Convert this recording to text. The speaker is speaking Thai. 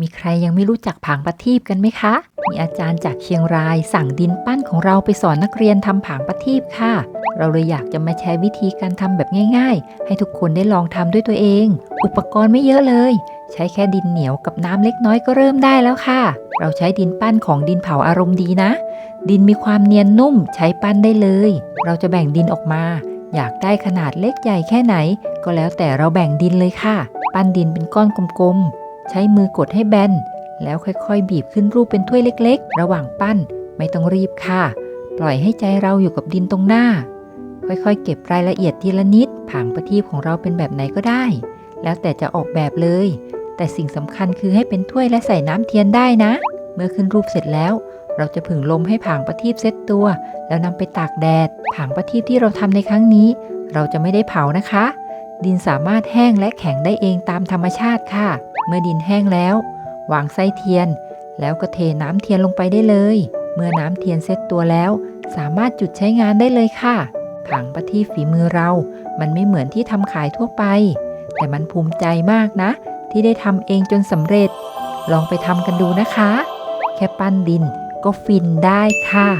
มีใครยังไม่รู้จักผางประทีปกันไหมคะ มีอาจารย์จากเชียงรายสั่งดินปั้นของเราไปสอนนักเรียนทำผางประทีปค่ะ เราเลยอยากจะมาแชร์วิธีการทำแบบง่าย ๆ ให้ทุกคนได้ลองทำด้วยตัวเอง อุปกรณ์ไม่เยอะเลย ใช้แค่ดินเหนียวกับน้ำเล็กน้อยก็เริ่มได้แล้วค่ะ เราใช้ดินปั้นของดินเผาอารมณ์ดีนะ ดินมีความเนียนนุ่มใช้ปั้นได้เลย เราจะแบ่งดินออกมา อยากได้ขนาดเล็กใหญ่แค่ไหน ก็แล้วแต่เราแบ่งดินเลยค่ะ ปั้นดินเป็นก้อนกลมๆ ใช้มือกดให้แบน แล้วค่อยๆ บีบขึ้นรูปเป็นถ้วยเล็กๆ ระหว่างปั้น ไม่ต้องรีบค่ะ ปล่อยให้ใจเราอยู่กับดินตรงหน้า ค่อยๆ เก็บรายละเอียดทีละนิด ผางประทีปของเราเป็นแบบไหนก็ได้ แล้วแต่จะออกแบบเลย แต่สิ่งสำคัญคือให้เป็นถ้วยและใส่น้ำเทียนได้นะ เมื่อขึ้นรูปเสร็จแล้ว เราจะผึ่งลมให้ผางประทีปเซตตัว แล้วนำไปตากแดด ผางประทีปที่เราทำในครั้งนี้ เราจะไม่ได้เผานะคะ ดินสามารถแห้งและแข็งได้เองตามธรรมชาติค่ะ เมื่อดินแห้งแล้ว วางไส้เทียน แล้วก็เทน้ำเทียนลงไปได้เลย เมื่อน้ำเทียนเซตตัวแล้ว สามารถจุดใช้งานได้เลยค่ะผางประทีปฝีมือเรา มันไม่เหมือนที่ทำขายทั่วไป แต่มันภูมิใจมากนะ ที่ได้ทำเองจนสำเร็จ ลองไปทำกันดูนะคะ แค่ปั้นดินก็ฟินได้ค่ะ